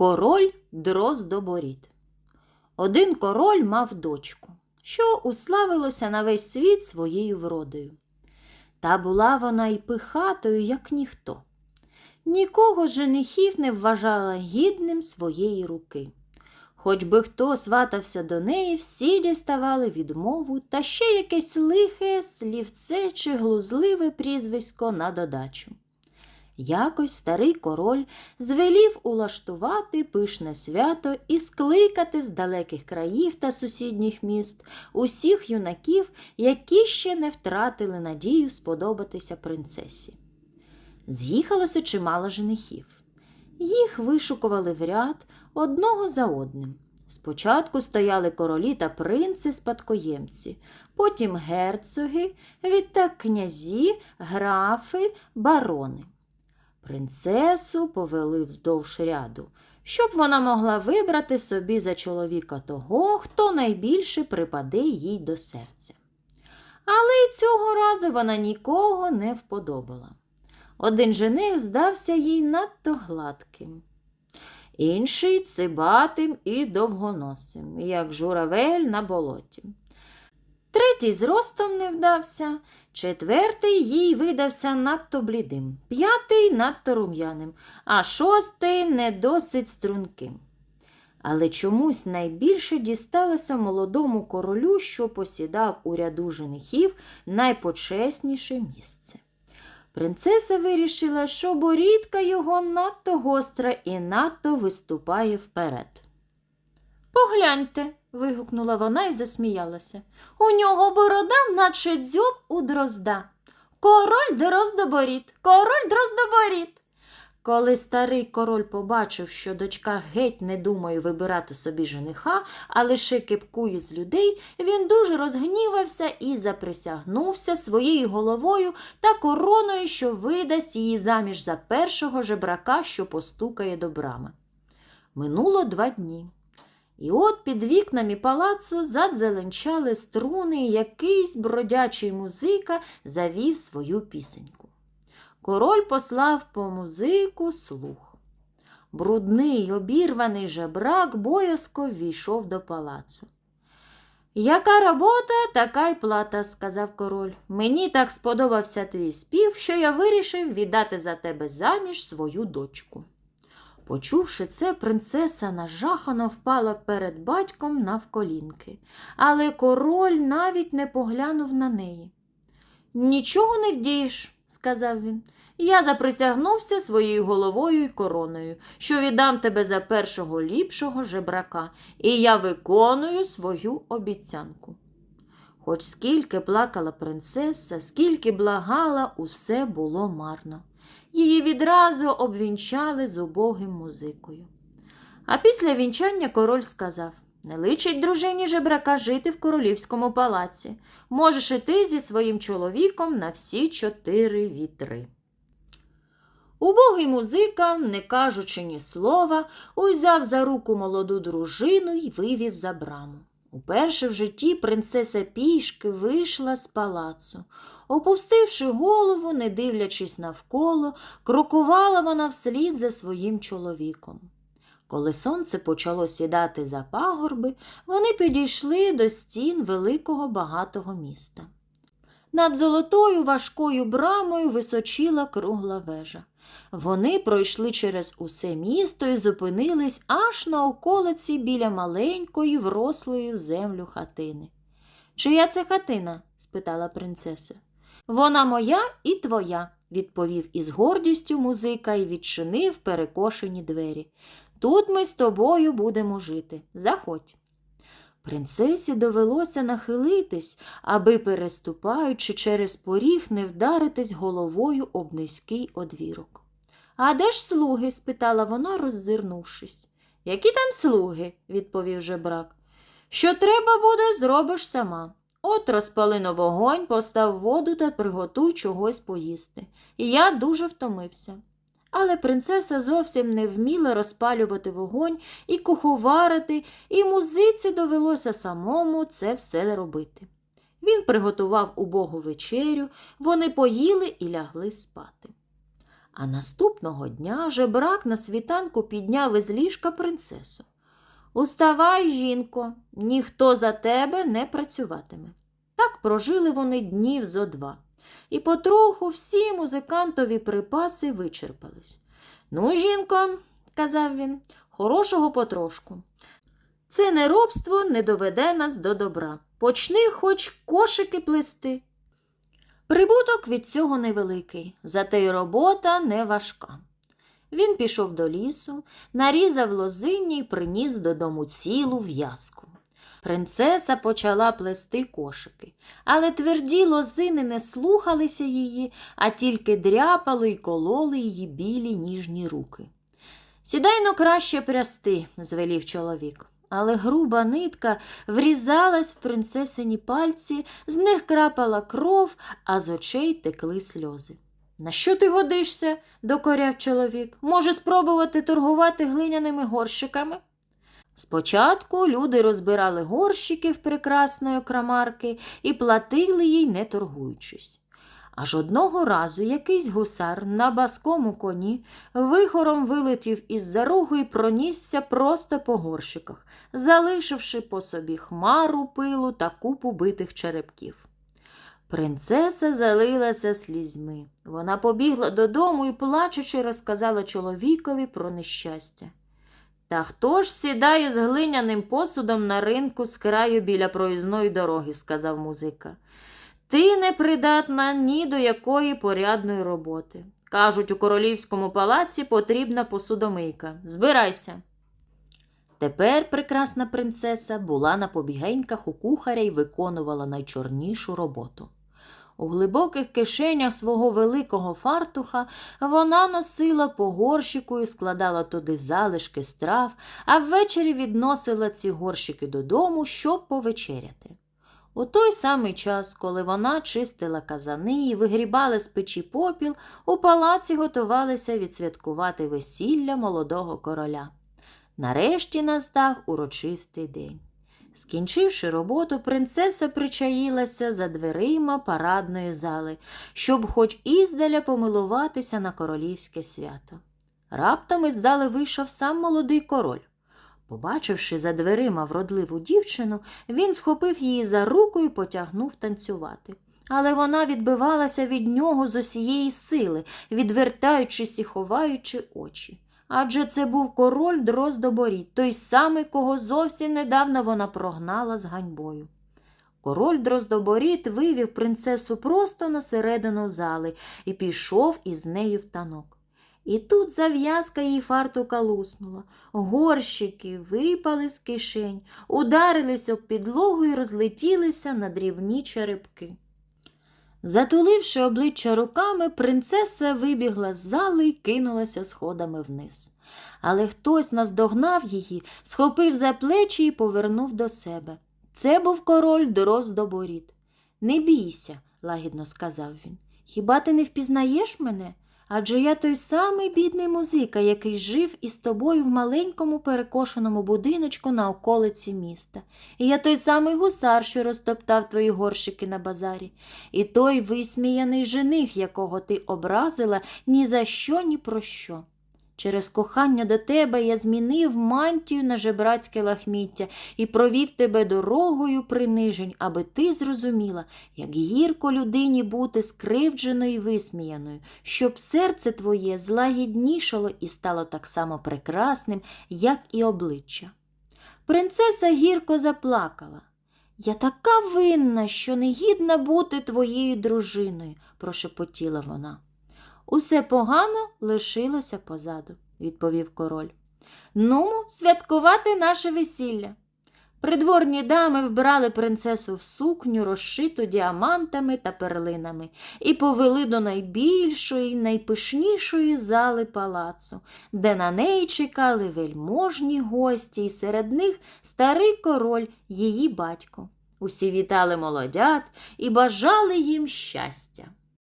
Король Дроздоборід. Один король мав дочку, що уславилося на весь світ своєю вродою. Та була вона й пихатою, як ніхто. Нікого женихів не вважала гідним своєї руки. Хоч би хто сватався до неї, всі діставали відмову та ще якесь лихе слівце чи глузливе прізвисько на додачу. Якось старий король звелів улаштувати пишне свято і скликати з далеких країв та сусідніх міст усіх юнаків, які ще не втратили надію сподобатися принцесі. З'їхалося чимало женихів. Їх вишукували в ряд одного за одним. Спочатку стояли королі та принци спадкоємці, потім герцоги, відтак князі, графи, барони. Принцесу повели вздовж ряду, щоб вона могла вибрати собі за чоловіка того, хто найбільше припаде їй до серця. Але й цього разу вона нікого не вподобала. Один жених здався їй надто гладким, інший цибатим і довгоносим, як журавель на болоті. Третій з ростом не вдався, четвертий їй видався надто блідим, п'ятий надто рум'яним, а шостий не досить струнким. Але чомусь найбільше дісталося молодому королю, що посідав у ряду женихів найпочесніше місце. Принцеса вирішила, що борідка його надто гостра і надто виступає вперед. Погляньте, вигукнула вона і засміялася. У нього борода, наче дзьоб у дрозда. Король дроздоборіт, король дроздоборіт. Коли старий король побачив, що дочка геть не думає вибирати собі жениха, а лише кипкує з людей, він дуже розгнівався і заприсягнувся своєю головою та короною, що видасть її заміж за першого жебрака, що постукає до брами. Минуло два дні. І от під вікнами палацу задзеленчали струни, і якийсь бродячий музика завів свою пісеньку. Король послав по музику слух. Брудний, обірваний жебрак боязко ввійшов до палацу. Яка робота, така й плата, сказав король. Мені так сподобався твій спів, що я вирішив віддати за тебе заміж свою дочку. Почувши це, принцеса нажахано впала перед батьком навколінки, але король навіть не поглянув на неї. Нічого не вдієш, сказав він. Я заприсягнувся своєю головою і короною, що віддам тебе за першого ліпшого жебрака, і я виконую свою обіцянку. Хоч скільки плакала принцеса, скільки благала, усе було марно. Її відразу обвінчали з убогим музикою. А після вінчання король сказав не личить дружині жебрака жити в королівському палаці. Можеш іти зі своїм чоловіком на всі чотири вітри. Убогий музика, не кажучи ні слова, узяв за руку молоду дружину і вивів за браму. Уперше в житті принцеса пішки вийшла з палацу. Опустивши голову, не дивлячись навколо, крокувала вона вслід за своїм чоловіком. Коли сонце почало сідати за пагорби, вони підійшли до стін великого багатого міста. Над золотою важкою брамою височила кругла вежа. Вони пройшли через усе місто і зупинились аж на околиці біля маленької, врослої в землю хатини. Чия це хатина? спитала принцеса. Вона моя і твоя, відповів із гордістю музика і відчинив перекошені двері. Тут ми з тобою будемо жити. Заходь. Принцесі довелося нахилитись, аби, переступаючи через поріг, не вдаритись головою об низький одвірок. А де ж слуги? спитала вона, роззирнувшись. Які там слуги? відповів жебрак. Що треба буде, зробиш сама. От розпали на вогонь, постав воду та приготуй чогось поїсти. І я дуже втомився. Але принцеса зовсім не вміла розпалювати вогонь і куховарити, і музиці довелося самому це все робити. Він приготував убогу вечерю, вони поїли і лягли спати. А наступного дня жебрак на світанку підняв із ліжка принцесу. Уставай, жінко, ніхто за тебе не працюватиме. Так прожили вони днів зо два. І потроху всі музикантові припаси вичерпались. Ну, жінко, казав він, хорошого потрошку. Це не робство не доведе нас до добра. Почни хоч кошики плести. Прибуток від цього невеликий, зате й робота не важка. Він пішов до лісу, нарізав лозиння і приніс додому цілу в'язку. Принцеса почала плести кошики, але тверді лозини не слухалися її, а тільки дряпали й кололи її білі ніжні руки. Сідайно краще прясти, звелів чоловік. Але груба нитка врізалась в принцесині пальці, з них крапала кров, а з очей текли сльози. На що ти годишся? докоряв чоловік. Може спробувати торгувати глиняними горщиками? Спочатку люди розбирали горщики в прекрасної крамарки і платили їй, не торгуючись. Аж одного разу якийсь гусар на баскому коні вихором вилетів із за рогу і пронісся просто по горщиках, залишивши по собі хмару пилу та купу битих черепків. Принцеса залилася слізьми. Вона побігла додому і, плачучи, розказала чоловікові про нещастя. Та хто ж сідає з глиняним посудом на ринку з краю біля проїзної дороги, сказав музика. Ти не придатна ні до якої порядної роботи. Кажуть, у королівському палаці потрібна посудомийка. Збирайся. Тепер прекрасна принцеса була на побігеньках у кухаря і виконувала найчорнішу роботу. У глибоких кишенях свого великого фартуха вона носила по горщику і складала туди залишки страв, а ввечері відносила ці горщики додому, щоб повечеряти. У той самий час, коли вона чистила казани і вигрібала з печі попіл, у палаці готувалися відсвяткувати весілля молодого короля. Нарешті настав урочистий день. Скінчивши роботу, принцеса причаїлася за дверима парадної зали, щоб хоч іздаля помилуватися на королівське свято. Раптом із зали вийшов сам молодий король. Побачивши за дверима вродливу дівчину, він схопив її за руку і потягнув танцювати. Але вона відбивалася від нього з усієї сили, відвертаючись і ховаючи очі. Адже це був король Дроздоборіт, той самий, кого зовсім недавно вона прогнала з ганьбою. Король Дроздоборіт вивів принцесу просто на середину зали і пішов із нею в танок. І тут зав'язка її фартука луснула. Горщики випали з кишень, ударились об підлогу і розлетілися на дрібні черепки. Затуливши обличчя руками, принцеса вибігла з зали і кинулася сходами вниз. Але хтось наздогнав її, схопив за плечі і повернув до себе. Це був король Дроздоборіт. Не бійся, лагідно сказав він. Хіба ти не впізнаєш мене? Адже я той самий бідний музика, який жив із тобою в маленькому перекошеному будиночку на околиці міста. І я той самий гусар, що розтоптав твої горщики на базарі, і той висміяний жених, якого ти образила ні за що, ні про що. Через кохання до тебе я змінив мантію на жебрацьке лахміття і провів тебе дорогою принижень, аби ти зрозуміла, як гірко людині бути скривдженою і висміяною, щоб серце твоє злагіднішало і стало так само прекрасним, як і обличчя. Принцеса гірко заплакала. Я така винна, що не гідна бути твоєю дружиною, прошепотіла вона. Усе погано лишилося позаду, відповів король. Нумо святкувати наше весілля. Придворні дами вбрали принцесу в сукню, розшиту діамантами та перлинами, і повели до найбільшої, найпишнішої зали палацу, де на неї чекали вельможні гості, і серед них старий король, її батько. Усі вітали молодят і бажали їм щастя.